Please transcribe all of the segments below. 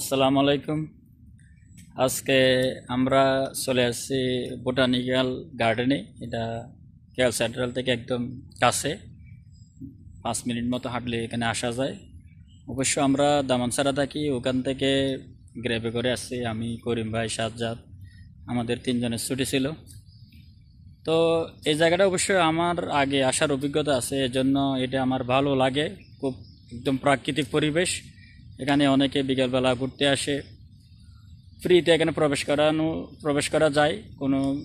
আসসালামু আলাইকুম। আজকে আমরা চলে আসছি বোটানিক্যাল গার্ডেনে। এটা কেএল সেন্ট্রাল থেকে একদম কাছে। পাঁচ মিনিট মতো হাঁটলে এখানে আসা যায়। অবশ্য আমরা দামানসারা থাকি, ওখান থেকে গ্রেভে করে আসছি আমি, করিম ভাই, সাজ্জাদ। আমাদের তিনজনের ছুটি ছিল। তো এই জায়গাটা অবশ্যই আমার আগে আসার অভিজ্ঞতা আছে, এজন্য এটা আমার ভালো লাগে। খুব একদম প্রাকৃতিক পরিবেশ। এখানে অনেকে বিকেলবেলা ঘুরতে আসে। ফ্রিতে এখানে প্রবেশ করানো, প্রবেশ করা যায়, কোনো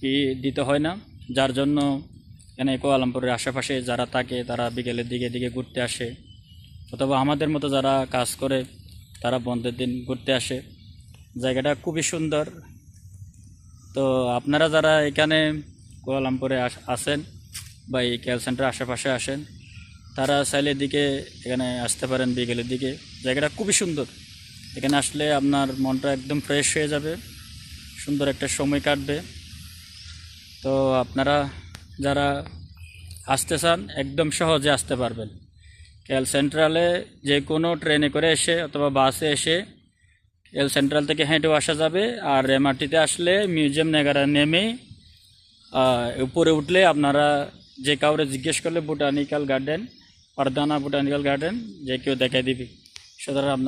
ফি দিতে হয় না। যার জন্য এখানে কোয়ালামপুরের আশেপাশে যারা থাকে, তারা বিকেলের দিকে দিকে ঘুরতে আসে। অথবা আমাদের মতো যারা কাজ করে, তারা বন্ধের দিন ঘুরতে আসে। জায়গাটা খুবই সুন্দর। তো আপনারা যারা এখানে কুয়ালামপুরে আস- আসেন বা এই কেল সেন্টার আশেপাশে আসেন তারা চাইলের দিকে এখানে আসতে পারেন বিকেলের দিকে। জায়গাটা খুবই সুন্দর। এখানে আসলে আপনার মনটা একদম ফ্রেশ হয়ে যাবে। সুন্দর একটা সময় কাটবে। তো আপনারা যারা আসতে চান, একদম সহজে আসতে পারবেন। কেল সেন্ট্রালে যে কোনো ট্রেনে করে এসে অথবা বাসে এসে এল সেন্ট্রাল থেকে হেঁটেও আসা যাবে। আর এমআরটিতে আসলে মিউজিয়াম নেগারা নেমে উপরে উঠলে আপনারা যে কাউরে জিজ্ঞেস করলে বোটানিক্যাল গার্ডেন পারদানা বোটানিক্যাল গার্ডেন যে কেউ দেখাই দিবে সুতরাং আপনার